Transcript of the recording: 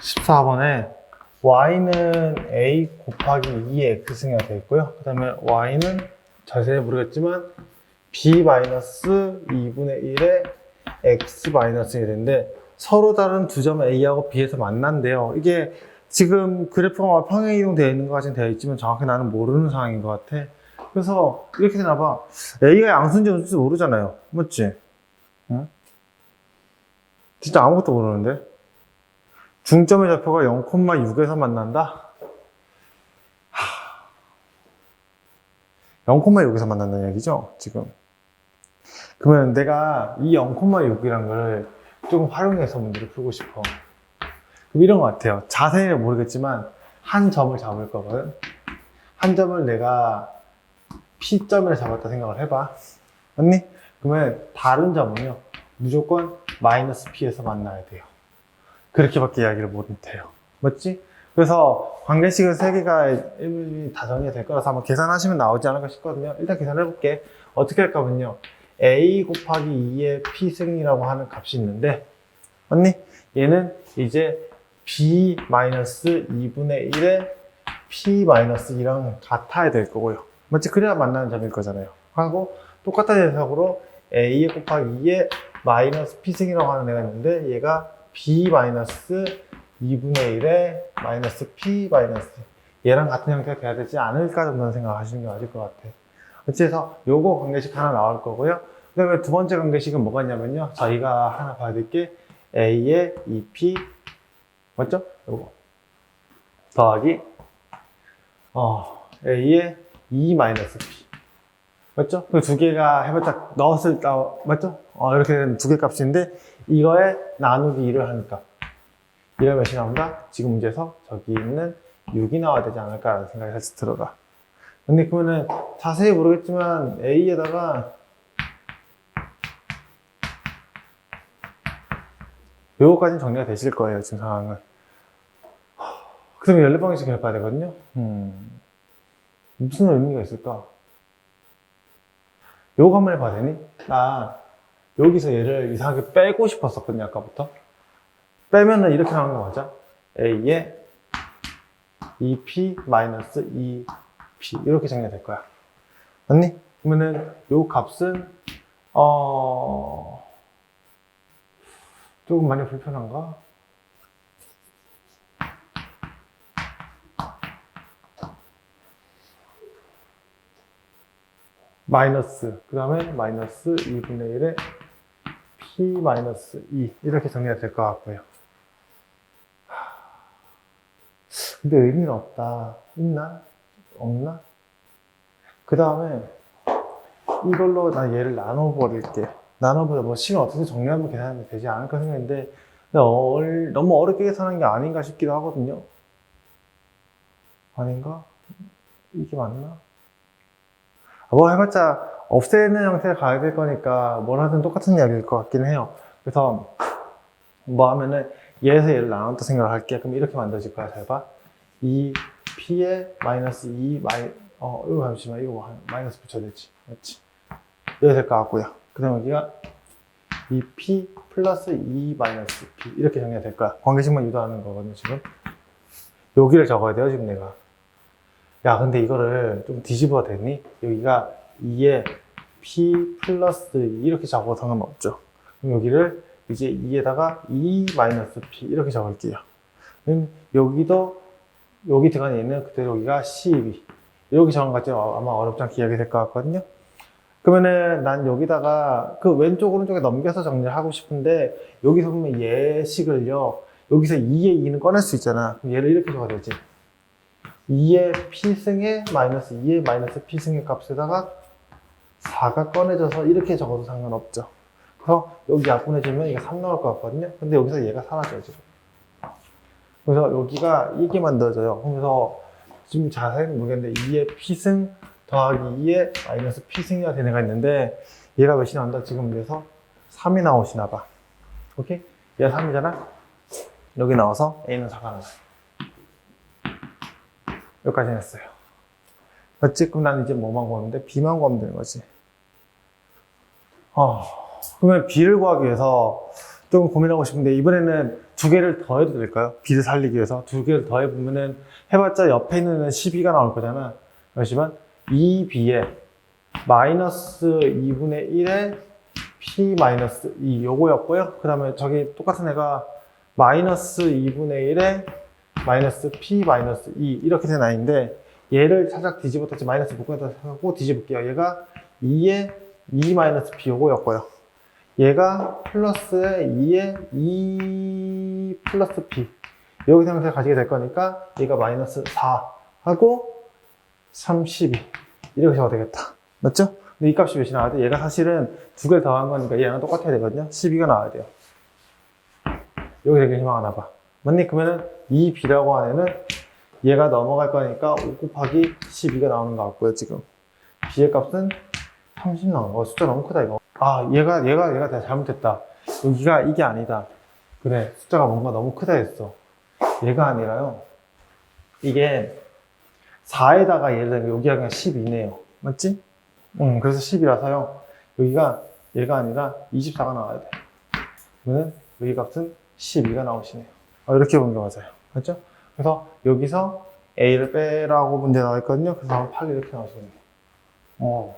14번에 y는 a 곱하기 2의 x승이가 되어 있고요. 그 다음에 y는 자세히 모르겠지만 b 마이너스 2분의 1의 x 마이너스 1인데 서로 다른 두 점은 a하고 b에서 만난대요. 이게 지금 그래프가 평행 이동되어 있는 것까지는 되어 있지만 정확히 나는 모르는 상황인 것 같아. 그래서 이렇게 되나 봐. a가 양수인지 음수인지 모르잖아요. 맞지? 응? 진짜 아무것도 모르는데? 중점의 좌표가 0,6에서 만난다? 0,6에서 만난다는 얘기죠, 지금. 그러면 내가 이 0,6이란 걸 조금 활용해서 문제를 풀고 싶어. 그럼 이런 것 같아요. 자세히는 모르겠지만, 한 점을 잡을 거거든. 한 점을 내가 P점을 잡았다 생각을 해봐. 맞니? 그러면 다른 점은요, 무조건 마이너스 P에서 만나야 돼요. 그렇게밖에 이야기를 못해요. 맞지? 그래서 관계식은 세 개가 일일이 다 정리가 될 거라서 한번 계산하시면 나오지 않을까 싶거든요. 일단 계산해 볼게. 어떻게 할까 하면요. a 곱하기 2의 p승이라고 하는 값이 있는데, 맞니? 얘는 이제 b 마이너스 2분의 1의 p 마이너스 2랑 같아야 될 거고요. 맞지? 그래야 만나는 점일 거잖아요. 하고 똑같은 해석으로 a 곱하기 2의 마이너스 p승이라고 하는 애가 있는데 얘가 b 마이너스 2분의 1의 마이너스 p 마이너스 얘랑 같은 형태가 돼야 되지 않을까 정도는 생각하시는 게 맞을 것 같아요. 어째서 요거 관계식 하나 나올 거고요. 그 다음에 두 번째 관계식은 뭐가 있냐면요. 저희가 하나 봐야 될 게 a의 2p 맞죠? 요거 더하기 어, a의 2 마이너스 p 맞죠? 그두 개가 해봤자 넣었을 때 맞죠? 어, 이렇게 된두개 값인데 이거에 나누기 2를 하니까 이가 몇이 나온다? 지금 문제에서 저기 있는 6이 나와야 되지 않을까라는 생각이 살짝 들어가. 근데 그러면은 자세히 모르겠지만 A에다가 요거까지는 정리가 되실 거예요, 지금 상황은. 그러면 연립방식을 해봐야 되거든요. 음, 무슨 의미가 있을까? 요거 한 번 해봐야 되니? 나 여기서 얘를 이상하게 빼고 싶었었거든요, 아까부터. 빼면은 이렇게 나오는 거 맞아? A에 2P 마이너스 2P 이렇게 정리가 될 거야. 맞니? 그러면은 요 값은 어 조금 많이 불편한가? 마이너스 그 다음에 마이너스 2분의 1에 P 마이너스 2 이렇게 정리가 될 것 같고요. 하, 근데 의미는 없다. 있나? 없나? 그 다음에 이걸로 나 얘를 나눠버릴게. 나눠보자. 뭐 시간 어떻게 정리하면 계산하면 되지 않을까 생각했는데 얼- 너무 어렵게 계산한 게 아닌가 싶기도 하거든요. 아닌가? 이게 맞나? 아, 뭐 해봤자 없애는 형태를 가야 될 거니까 뭘 하든 똑같은 이야기일 것 같긴 해요. 그래서 뭐 하면은 얘에서 얘를 나눴다 생각을 할게. 그럼 이렇게 만들어질 거야. 잘 봐. 이 p에 마이너스 2 마이 어 이거 잠시만 이거 뭐 한- 마이너스 붙여야 되지. 맞지? 이렇게 될것 같고요. 그 다음에 여기가 이 p 플러스 2 마이너스 p 이렇게 정리가 될 거야. 관계식만 유도하는 거거든요. 지금 여기를 적어야 돼요. 지금 내가. 야, 근데 이거를 좀 뒤집어야 되니? 여기가 2에 p 플러스 2 이렇게 적어도 상관없죠. 그럼 여기를 이제 2에다가 2 마이너스 p 이렇게 적을게요. 그럼 여기도 여기 들어간 얘는 그대로 여기가 12. 이렇게 적은 것 같지 아마 어렵지 않게 이야기 될 것 같거든요. 그러면은 난 여기다가 그 왼쪽 오른쪽에 넘겨서 정리를 하고 싶은데 여기서 보면 예식을요 여기서 2의 2는 꺼낼 수 있잖아. 그럼 얘를 이렇게 적어야 되지. 2의 p승의 마이너스 2의 마이너스 p승의 값에다가 4가 꺼내져서 이렇게 적어도 상관없죠. 그래서 여기 약분해주면 이게 3 나올 것 같거든요. 근데 여기서 얘가 사라져요, 지금. 그래서 여기가 이게 만들어져요. 그래서 지금 자세히는 모르겠는데 2의 p승 더하기 2의 마이너스 p승이가 되는 애가 있는데 얘가 몇이 나온다? 지금 그래서 3이 나오시나 봐. 오케이? 얘가 3이잖아? 여기 나와서 A는 4가 나와요. 여기까지 했어요. 그럼 나는 이제 뭐만 구하는데? B만 구하면 되는 거지. 어, 그러면 B를 구하기 위해서 조금 고민하고 싶은데, 이번에는 두 개를 더 해도 될까요? B를 살리기 위해서 두 개를 더 해보면은 해봤자 옆에 있는 12가 나올 거잖아. 그렇지만 2B에 마이너스 2분의 1에 P 마이너스 2 요거였고요. 그 다음에 저기 똑같은 애가 마이너스 2분의 1에 마이너스 P 마이너스 2 이렇게 된 아이인데 얘를 살짝 뒤집어 다시 마이너스 묶어서 하고 뒤집을게요. 얘가 2에 2 마이너스 P 요거였고요. 얘가 플러스에 2에 2 플러스 P 여기 상태를 가지게 될 거니까 얘가 마이너스 4 하고 32 이렇게 적어도 되겠다. 맞죠? 근데 이 값이 몇이 나와야 돼? 얘가 사실은 두 개를 더한 거니까 얘랑 똑같아야 되거든요. 12가 나와야 돼요. 여기 되게 희망하나 봐. 맞니? 그러면은 이 B라고 하는 애는 얘가 넘어갈 거니까 5 곱하기 12가 나오는 것 같고요, 지금. B의 값은 30 나오는 거. 숫자 너무 크다, 이거. 아, 얘가, 얘가, 얘가 다 잘못했다. 여기가 이게 아니다. 그래, 숫자가 뭔가 너무 크다 했어. 얘가 아니라요. 이게 4에다가 예를 들면 여기가 그냥 12네요. 맞지? 응, 그래서 10이라서요. 여기가 얘가 아니라 24가 나와야 돼. 그러면 여기 값은 12가 나오시네요. 어, 이렇게 보는 게 맞아요. 맞죠? 그래서 여기서 A를 빼라고 문제 나와 있거든요. 그래서 한번 8 이렇게 나오시네요. 어,